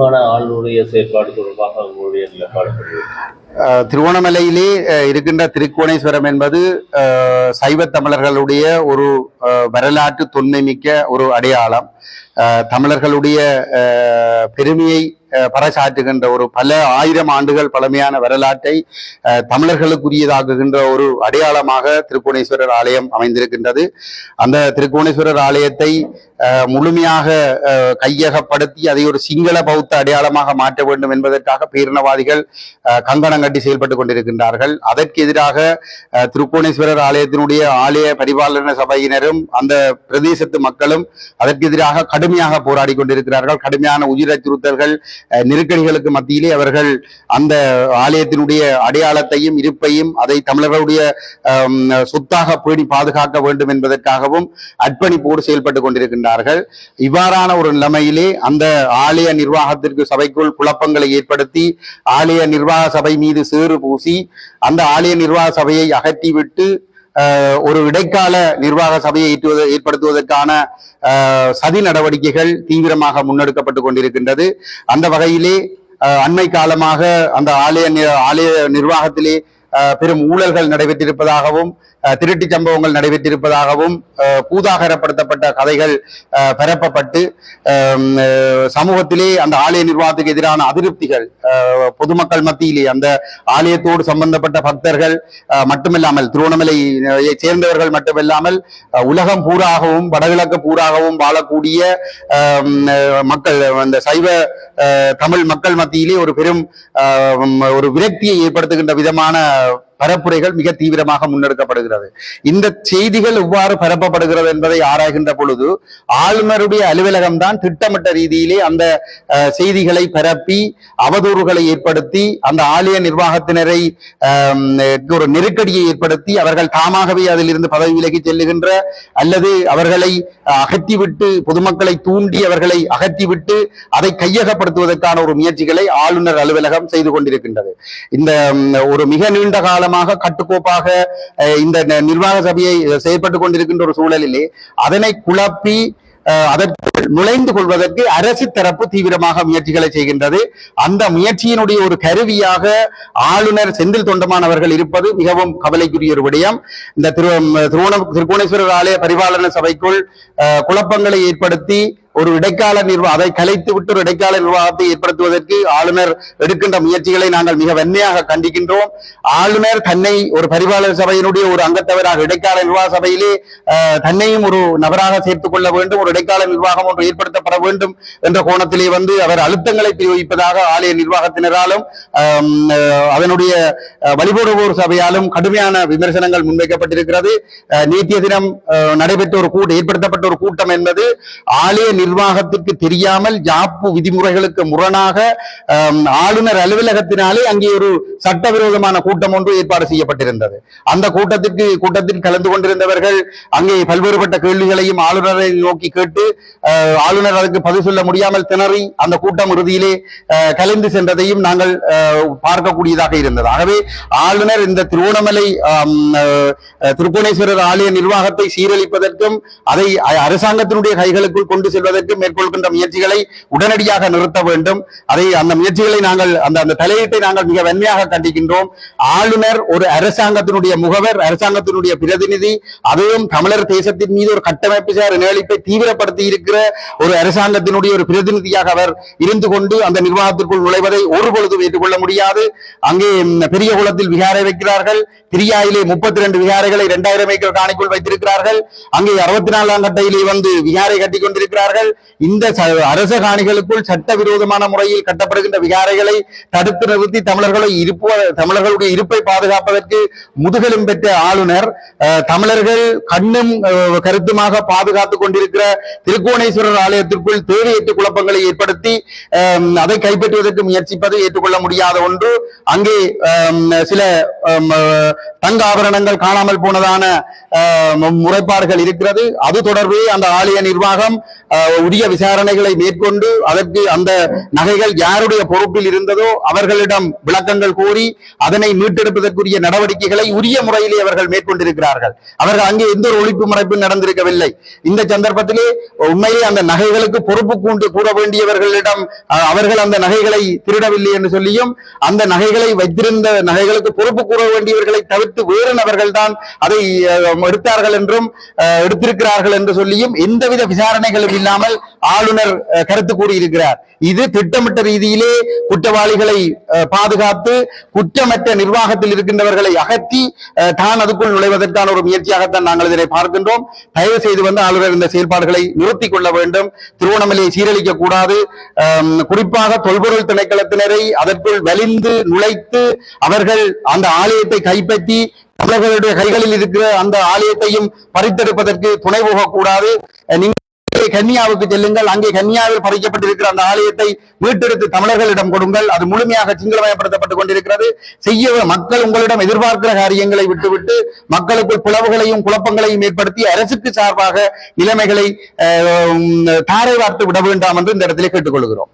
ஆளுடைய செயற்பாடு தொடர்பாக உங்களுடைய நிலைப்பாடு திருவோணமலையிலே இருக்கின்ற திருக்கோணேஸ்வரம் என்பது சைவ தமிழர்களுடைய ஒரு வரலாற்று தொன்மை மிக்க ஒரு அடையாளம். தமிழர்களுடைய அஹ் பெருமையை பறைசாற்றுகின்ற ஒரு பல ஆயிரம் ஆண்டுகள் பழமையான வரலாற்றை அஹ் தமிழர்களுக்குரியதாக்குகின்ற ஒரு அடையாளமாக திருக்கோணேஸ்வரர் ஆலயம் அமைந்திருக்கின்றது. அந்த திருக்கோணேஸ்வரர் ஆலயத்தை முழுமையாக கையகப்படுத்தி அதை ஒரு சிங்கள பௌத்த அடையாளமாக மாற்ற வேண்டும் என்பதற்காக பேரினவாதிகள் கங்கணம் கட்டி செயல்பட்டு கொண்டிருக்கின்றார்கள். அதற்கு எதிராக அஹ் திருக்கோணேஸ்வரர் ஆலயத்தினுடைய ஆலய பரிபாலன சபையினரும் அந்த பிரதேசத்து மக்களும் அதற்கு எதிராக கடுமையாக போராடி கொண்டிருக்கிறார்கள். கடுமையான உயிர் அச்சுறுத்தல்கள் அஹ் நெருக்கடிகளுக்கு மத்தியிலே அவர்கள் அந்த ஆலயத்தினுடைய அடையாளத்தையும் இருப்பையும் அதை தமிழர்களுடைய சொத்தாக பேணி பாதுகாக்க வேண்டும் என்பதற்காகவும் அர்ப்பணிப்போடு செயல்பட்டு கொண்டிருக்கின்றார்கள். இவ்வாறான ஒரு நிலைமையிலே அந்த ஆலய நிர்வாகத்திற்கு சபைக்குள் குழப்பங்களை ஏற்படுத்தி ஆலய நிர்வாக சபை மீது சேறு பூசி அந்த ஆலய நிர்வாக சபையை அகற்றிவிட்டு ஒரு இடைக்கால நிர்வாக சபையை ஏற்றுவது ஏற்படுத்துவதற்கான சதி நடவடிக்கைகள் தீவிரமாக முன்னெடுக்கப்பட்டு கொண்டிருக்கின்றது. அந்த வகையிலே அண்மை காலமாக அந்த ஆலய ஆலய நிர்வாகத்திலே பெரும் ஊழல்கள் நடைபெற்றிருப்பதாகவும் திருட்டு திருட்டுச் சம்பவங்கள் நடைபெற்றிருப்பதாகவும் பூதாகரப்படுத்தப்பட்ட கதைகள் பரப்பப்பட்டு சமூகத்திலே அந்த ஆலய நிர்வாகத்துக்கு எதிரான அதிருப்திகள் பொதுமக்கள் மத்தியிலே அந்த ஆலயத்தோடு சம்பந்தப்பட்ட பக்தர்கள் மட்டுமில்லாமல் திருவண்ணாமலையை சேர்ந்தவர்கள் மட்டுமில்லாமல் உலகம் பூராகவும் வடகிழக்கு பூராகவும் வாழக்கூடிய மக்கள் அந்த சைவ தமிழ் மக்கள் மத்தியிலே ஒரு பெரும் ஒரு விரக்தியை ஏற்படுத்துகின்ற விதமான பரப்புரைகள் மிக தீவிரமாக முன்னெடுக்கப்படுகிறது. இந்த செய்திகள் எவ்வாறு பரப்பப்படுகிறது என்பதை ஆராய்கின்ற பொழுது ஆளுநருடைய அலுவலகம் தான் திட்டமிட்ட ரீதியிலே அந்த செய்திகளை பரப்பி அவதூறுகளை ஏற்படுத்தி அந்த ஆலய நிர்வாகத்தினரை ஒரு நெருக்கடியை ஏற்படுத்தி அவர்கள் தாமாகவே அதிலிருந்து பதவி விலகி செல்லுகின்ற அல்லது அவர்களை அகற்றிவிட்டு பொதுமக்களை தூண்டி அவர்களை அகற்றிவிட்டு அதை கையகப்படுத்துவதற்கான ஒரு முயற்சிகளை ஆளுநர் அலுவலகம் செய்து கொண்டிருக்கின்றது. இந்த ஒரு மிக நீண்ட கால காலமாக கட்டுக்கோப்பாக இந்த நிர்வாக சபையை செயல்பட்டு கொண்டிருக்கின்ற ஒரு சூழலிலே அதனை குழப்பி அஹ், அதற்குள் நுழைந்து கொள்வதற்கு அரசு தரப்பு தீவிரமாக முயற்சிகளை செய்கின்றது. அந்த முயற்சியினுடைய ஒரு கருவியாக ஆளுநர் செந்தில் தொண்டமானவர்கள் இருப்பது மிகவும் கவலைக்குரிய ஒரு விடயம். இந்த திரு திருவோண திருக்கோணேஸ்வரர் ஆலய பரிபாலன சபைக்குள் குழப்பங்களை ஏற்படுத்தி ஒரு இடைக்கால நிர்வாகம் அதை கலைத்து விட்டு ஒரு இடைக்கால நிர்வாகத்தை ஏற்படுத்துவதற்கு ஆளுநர் எடுக்கின்ற முயற்சிகளை நாங்கள் மிக வன்மையாக கண்டிக்கின்றோம். ஆளுநர் தன்னை ஒரு பரிபாலர் சபையினுடைய ஒரு அங்கத்தவராக இடைக்கால நிர்வாக சபையிலே தன்னையும் ஒரு நபராக சேர்த்துக் கொள்ள வேண்டும் ஒரு இடைக்கால நிர்வாகம் ஒன்று ஏற்படுத்தப்பட வேண்டும் என்ற கோணத்திலே வந்து அவர் அழுத்தங்களை பிரயோகிப்பதாக ஆலய நிர்வாகத்தினராலும் அதனுடைய வழிபடுவோர் சபையாலும் கடுமையான விமர்சனங்கள் முன்வைக்கப்பட்டிருக்கிறது. அஹ், நேற்றைய தினம் நடைபெற்ற ஒரு கூட்டம் ஏற்படுத்தப்பட்ட ஒரு கூட்டம் என்பது ஆலய நிர்வாகத்திற்கு தெரியாமல் ஜாப்பு விதிமுறைகளுக்கு முரணாக ஆளுநர் அலுவலகத்தினாலே அங்கே ஒரு சட்டவிரோதமான கூட்டம் ஒன்று ஏற்பாடு செய்யப்பட்டிருந்தது. அந்த கூட்டத்திற்கு கூட்டத்தில் கலந்து கொண்டிருந்தவர்கள் அங்கே பல்வேறுபட்ட கேள்விகளையும் ஆளுநரை நோக்கி கேட்டு ஆளுநர் அதற்கு பதில் சொல்ல முடியாமல் திணறி அந்த கூட்டம் இறுதியிலே கலைந்து சென்றதையும் நாங்கள் பார்க்கக்கூடியதாக இருந்தது. ஆகவே ஆளுநர் இந்த திருவோணமலை திருப்புவனேஸ்வரர் ஆலய நிர்வாகத்தை சீரழிப்பதற்கும் அதை அரசாங்கத்தினுடைய கைகளுக்குள் கொண்டு செல்வதற்கும் மேற்கொள்கின்ற முயற்சிகளை உடனடியாக நிறுத்த வேண்டும். அதை அந்த முயற்சிகளை நாங்கள் அந்த அந்த தலையீட்டை நாங்கள் மிக வன்மையாக கண்டிக்கின்றோம். ஆளுநர் ஒரு அரசாங்கத்தினுடைய முகவர் அரசாங்கத்தினுடைய பிரதிநிதி அதுவும் தமிழர் தேசத்தின் மீது ஒரு கட்டமைப்பு சார் நிகழ்ப்பை தீவிரப்படுத்தி இருக்கிற ஒரு அரசாங்கத்தினுடைய ஒரு பிரதிநிதியாக அவர் இருந்து கொண்டு அந்த நிர்வாகத்திற்குள் நுழைவதை ஒரு பொழுதும் ஏற்றுக்கொள்ள முடியாது. அங்கே பெரிய குளத்தில் விகாரை வைக்கிறார்கள். திரியாயிலே முப்பத்தி ரெண்டு விகாரைகளை இரண்டாயிரம் ஏக்கர் காணிக்குள் வைத்திருக்கிறார்கள். அங்கே அறுபத்தி நாலாம் கட்டையிலே வந்து விகாரை கட்டி கொண்டிருக்கிறார்கள். விகாரைகள் இந்த அரச காணிகளுக்குள் சட்டவிரோதமான முறையில் கட்டப்படுகின்ற விகாரைகளை தடுத்து நிறுத்தி தமிழர்களை இருப்பு தமிழர்களுடைய இருப்பை பாதுகாப்பதற்கு முதுகெலும் பெற்ற ஆளுநர் தமிழர்கள் கண்ணும் கருத்துமாக பாதுகாத்துக் கொண்டிருக்கிற திருக்கோணேஸ்வரர் ஆலயத்திற்குள் தேவையற்ற குழப்பங்களை ஏற்படுத்தி அதை கைப்பற்றுவதற்கு முயற்சிப்பது ஏற்றுக்கொள்ள முடியாத ஒன்று. அங்கே சில தங்க ஆபரணங்கள் காணாமல் போனதான முறைப்பாடுகள் இருக்கிறது. அது தொடர்பே அந்த ஆலய நிர்வாகம் உரிய விசாரணைகளை மேற்கொண்டு அதற்கு அந்த நகைகள் யாருடைய பொறுப்பில் இருந்ததோ அவர்களிடம் விளக்கங்கள் கோரி அதனை மீட்டெடுப்பதற்குரிய நடவடிக்கைகளை உரிய முறையிலே அவர்கள் மேற்கொண்டிருக்கிறார்கள். அவர்கள் அங்கே எந்த ஒரு ஒழிப்பு மறைப்பும் நடந்திருக்கவில்லை. இந்த சந்தர்ப்பத்திலே உண்மையிலே அந்த நகைகளுக்கு பொறுப்பு கூண்டு கூற வேண்டியவர்களிடம் அவர்கள் அந்த நகைகளை திருடவில்லை என்று சொல்லியும் அந்த நகைகளை வைத்திருந்த நகைகளுக்கு பொறுப்பு கூற வேண்டியவர்களை தவிர்த்து வேறு நபர்கள் தான் அதை எடுத்தார்கள் என்றும் எடுத்திருக்கிறார்கள் என்று சொல்லியும் எந்தவித விசாரணைகளும் இல்லாமல் இல்லாமல் ஆளுநர் கருத்து கூறியிருக்கிறார். இது திட்டமிட்ட ரீதியிலே குற்றவாளிகளை பாதுகாத்து குற்றமற்ற நிர்வாகத்தில் இருக்கின்றவர்களை அகற்றி தான் அதுக்குள் நுழைவதற்கான ஒரு முயற்சியாகத்தான் நாங்கள் இதனை பார்க்கின்றோம். தயவு செய்து வந்து ஆளுநர் இந்த செயல்பாடுகளை நிறுத்திக் கொள்ள வேண்டும். திருவண்ணாமலையை சீரழிக்க கூடாது. குறிப்பாக தொல்பொருள் திணைக்களத்தினரை அதற்குள் வலிந்து நுழைத்து அவர்கள் அந்த ஆலயத்தை கைப்பற்றி தமிழர்களுடைய கைகளில் இருக்கிற அந்த ஆலயத்தையும் பறித்தெடுப்பதற்கு துணை போகக்கூடாது. அஹ், நீங்கள் கன்னியாவுக்கு செல்லுங்கள். அங்கே கன்னியாவில் பறிக்கப்பட்டிருக்கிற அந்த ஆலயத்தை மீட்டெடுத்து தமிழர்களிடம் கொடுங்கள். அது முழுமையாக சிங்களமயப்படுத்தப்பட்டுக் கொண்டிருக்கிறது. செய்ய மக்கள் உங்களிடம் எதிர்பார்க்கிற காரியங்களை விட்டுவிட்டு மக்களுக்குள் பிளவுகளையும் குழப்பங்களையும் ஏற்படுத்தி அரசுக்கு சார்பாக நிலைமைகளை தாரை வார்த்து விட வேண்டாம் என்று இந்த இடத்திலே கேட்டுக்கொள்கிறோம்.